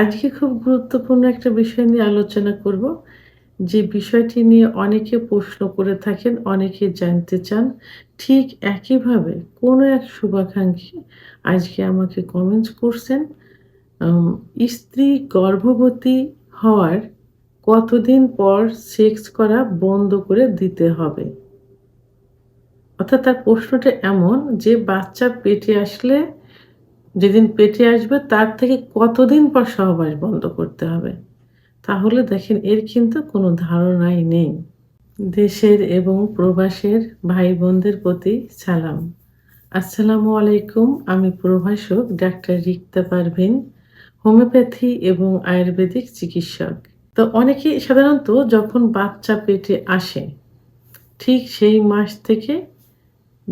আজকে খুব গুরুত্বপূর্ণ একটা বিষয় নিয়ে আলোচনা করব। যে বিষয়টি নিয়ে অনেকে প্রশ্ন করে থাকেন, অনেকে জানতে চান। ঠিক একইভাবে কোনো এক শুভাকাঙ্ক্ষী আজকে আমাকে কমেন্টস করছেন, স্ত্রী গর্ভবতী হওয়ার কতদিন পর সেক্স করা বন্ধ করে দিতে হবে? অর্থাৎ তার প্রশ্নটা এমন যে বাচ্চা পেটে আসলে যেদিন পেটে আসবে তার থেকে কতদিন পর সহবাস বন্ধ করতে হবে? তাহলে দেখেন এর কিন্তু কোনো ধারণাই নেই। দেশের এবং প্রবাসের ভাই বোনদের প্রতি সালাম। আসসালামু আলাইকুম। আমি প্রভাষক ডাক্তার রিক্তা পারভীন, হোমিওপ্যাথি এবং আয়ুর্বেদিক চিকিৎসক। তো অনেকে সাধারণত যখন বাচ্চা পেটে আসে, ঠিক সেই মাস থেকে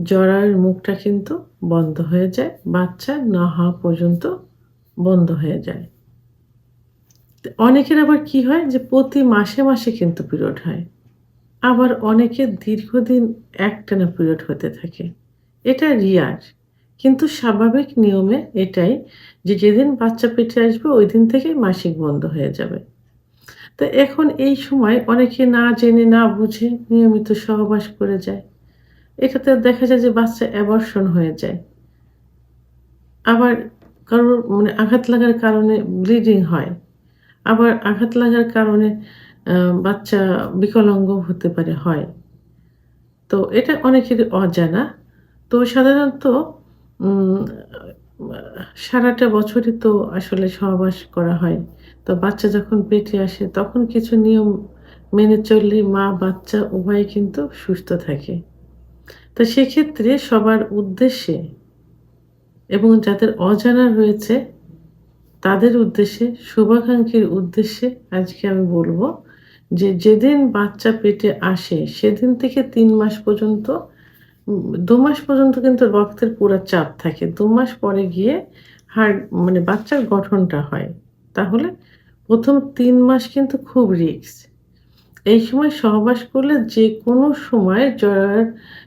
জরায়ুর মুখটা কিন্তু বন্ধ হয়ে যায়। বাচ্চা না হওয়া পর্যন্ত বন্ধ হয়ে যায়। অনেকের আবার কি হয় যে প্রতি মাসে, মাসে কিন্তু পিরিয়ড হয়। আবার অনেকের দীর্ঘদিন একটানা পিরিয়ড হতে থাকে। এটা রিয়ার। কিন্তু স্বাভাবিক নিয়মে এটাই যে যেদিন বাচ্চা পেটে আসবে ওই দিন থেকেই মাসিক বন্ধ হয়ে যাবে। তো এখন এই সময় অনেকে না জেনে না বুঝে নিয়মিত সহবাস করে যায়। এটাতে দেখা যায় যে বাচ্চা অ্যাবর্শন হয়ে যায়। আবার কারোর মানে আঘাত লাগার কারণে ব্লিডিং হয়। আবার আঘাত লাগার কারণে বাচ্চা বিকলাঙ্গ হতে পারে, হয়। তো এটা অনেকেরই অজানা। তো সাধারণত সারাটা বছরই তো আসলে সহবাস করা হয়। তো বাচ্চা যখন পেটে আসে, তখন কিছু নিয়ম মেনে চললে মা বাচ্চা উভয়ই কিন্তু সুস্থ থাকে। তো সেক্ষেত্রে সবার উদ্দেশ্যে এবং যাদের অজানা রয়েছে, তাদের উদ্দেশ্যে, শুভাকাঙ্ক্ষীর উদ্দেশ্যে আজকে আমি বলব যে যেদিন বাচ্চা পেটে আসে, সেদিন থেকে তিন মাস পর্যন্ত ২ মাস পর্যন্ত কিন্তু রক্তের পুরা চাপ থাকে। দু মাস পরে গিয়ে হাড় মানে বাচ্চার গঠনটা হয়। তাহলে ১ম ৩ মাস কিন্তু খুব রিস্ক। এই সময় সহবাস করলে যেকোনো সময় জরার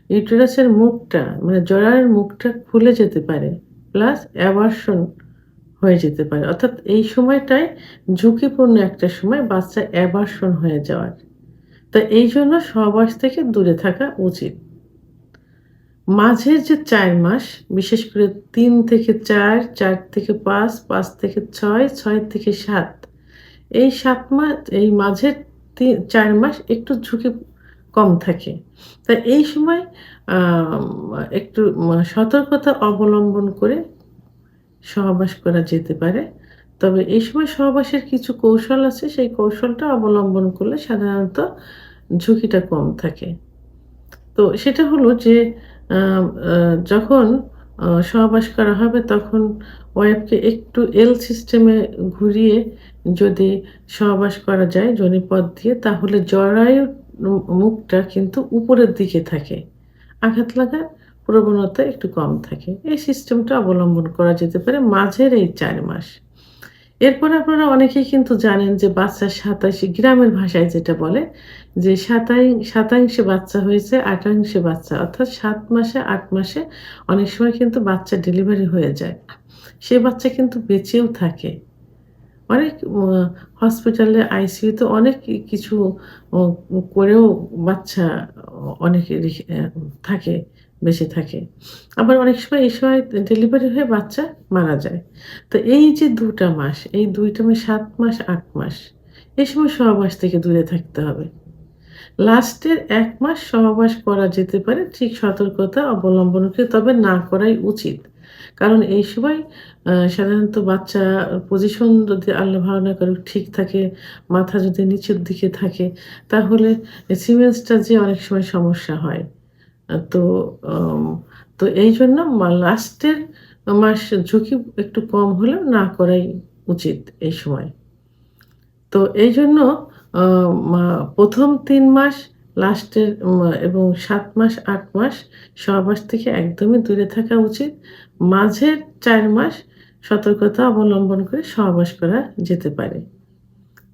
ইউটেরাসের মুখটা মানে জরায়ুর মুখটা খুলে যেতে পারে। প্লাস অ্যাবর্শন হয়ে যেতে পারে। অর্থাৎ এই সময়টায় ঝুঁকিপূর্ণ একটা সময় বাচ্চা অ্যাবর্শন হয়ে যাওয়ার। তো এইজন্য সহবাস থেকে দূরে থাকা উচিত। মাঝের যে চার মাস বিশেষ করে তিন থেকে ৪, ৪ থেকে ৫, ৫ থেকে ৬, ৬ থেকে সাত এই সাত মাস এই মাঝের তি ৪ মাস একটু ঝুঁকি কম থাকে। তা এই সময় একটু সতর্কতা অবলম্বন করে সহবাস করা যেতে পারে। তবে এই সময় সহবাসের কিছু কৌশল আছে, সেই কৌশলটা অবলম্বন করলে সাধারণত ঝুঁকিটা কম থাকে। তো সেটা হলো যে যখন সহবাস করা হবে, তখন ওয়াইফকে একটু এল সিস্টেমে ঘুরিয়ে যদি সহবাস করা যায় জনিপদ দিয়ে, তাহলে জরায়ুর মুখটা কিন্তু উপরের দিকে থাকে। আঘাত লাগার প্রবণতা একটু কম থাকে। এই সিস্টেমটা অবলম্বন করা যেতে পারে মাঝের এই চার মাস। এরপরে আপনারা অনেকেই কিন্তু জানেন যে বাচ্চা ২৭ গ্রামের ভাষায় যেটা বলে যে সাতাই শতাংশে বাচ্চা হয়েছে, আটাংশে বাচ্চা। অর্থাৎ সাত মাসে আট মাসে অনেক সময় কিন্তু বাচ্চা ডেলিভারি হয়ে যায়। সে বাচ্চা কিন্তু বেঁচেও থাকে। অনেক হসপিটালে আইসিইউতে অনেক কিছু করেও বাচ্চা অনেক থাকে, বেঁচে থাকে। আবার অনেক সময় এই সময় ডেলিভারি হয়ে বাচ্চা মারা যায়। তো এই যে দুটা মাস, এই ২ টা মাস ৭ মাস, আট মাস এই সময় সহবাস থেকে দূরে থাকতে হবে। লাস্টের এক মাস সহবাস করা যেতে পারে ঠিক সতর্কতা অবলম্বন করে তবে না করাই উচিত। কারণ এই সময় সাধারণত বাচ্চা পজিশন যদি আল্লাহ ভালো না করুক ঠিক থাকে, মাথা যদি নিচের দিকে থাকে তাহলে সিমেন্সটা যে অনেক সময় সমস্যা হয়। তো তো এইজন্য মা, লাস্টের মাস ঝুঁকি একটু কম হলেও না করাই উচিত এই সময়। তো এই জন্য মা ১ম ৩ মাস, লাস্টের এবং সাত মাস, আট মাস সহবাস থেকে একদমই দূরে থাকা উচিত। মাঝের চার মাস সতর্কতা অবলম্বন করে সহবাস করা যেতে পারে।